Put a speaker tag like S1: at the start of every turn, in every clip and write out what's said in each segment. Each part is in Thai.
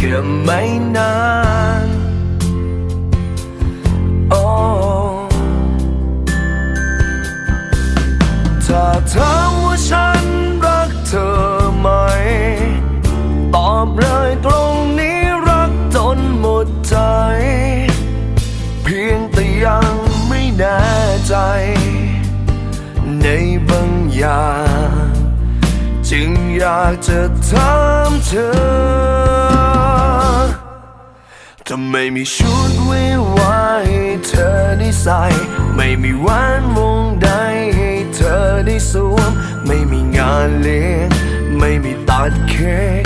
S1: แค่ไม่นานโอ้ถ้าถามว่าฉันรักเธอไหม ตอบเลยตรงนี้รักจนหมดใจ เพียงแต่ยังไม่แน่ใจ ในบางอย่าง จึงอยากจะถามเธอ ถ้าไม่มีชุดวิวาให้เธอได้ใส่ ไม่มีวันวงใดให้เธอได้สวม ไม่มีงานเลี้ยง ไม่มีตัดเค้ก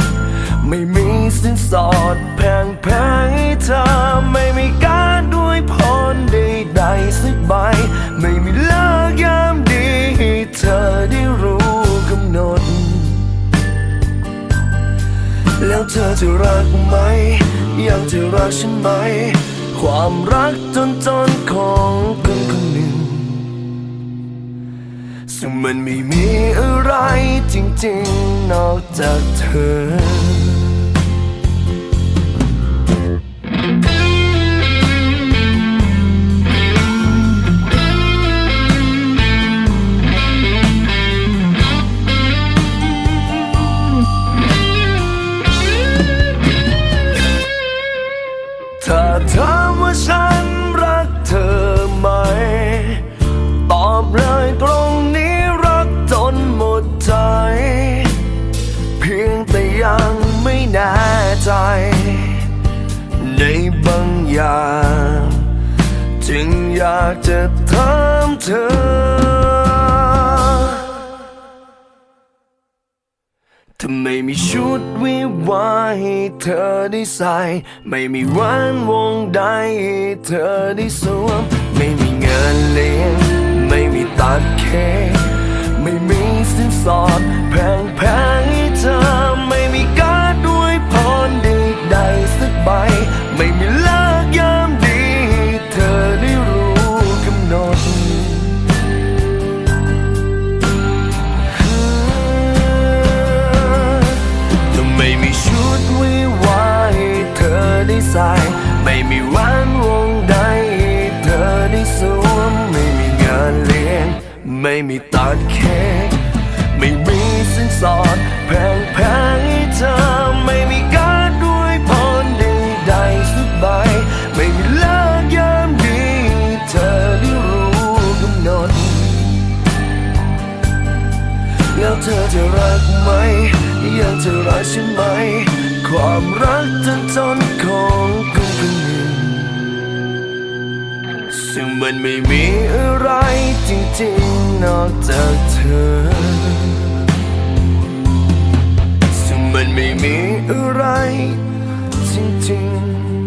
S1: ไม่มีสินสอดแพงแพงๆให้เธอ เธอจะรักไหม ยังจะรักฉันไหม ความรักจนจนของคนคนหนึ่ง ซึ่งมันไม่มีอะไรจริงๆ นอกจากเธอ อย่าง จึงอยากจะถามเธอ ทำไมมีชุดวิวาให้เธอได้ใส่ ไม่มีแหวันวงใดให้เธอได้สวม ไม่มีเงินเลี้ยง ไม่มีตัดเค้กไม่มีสินสอดแพงแพงๆ ได้ใส่ไม่มีวันวงใดเธอได้สวมไม่มีงานเลี้ยง ไม่มีตัดเค้กไม่มีสินสอดแพงแพงให้เธอไม่มีการด้วยพรใดๆสักใบไม่มีเลิกยามดีเธอได้รู้กำหนด แล้วเธอจะรักไหมยังจะรักฉันไหม ความรักจนจน มันไม่มีอะไรจริงๆนอกจากเธอ ซึ่งมันไม่มีอะไรจริงๆ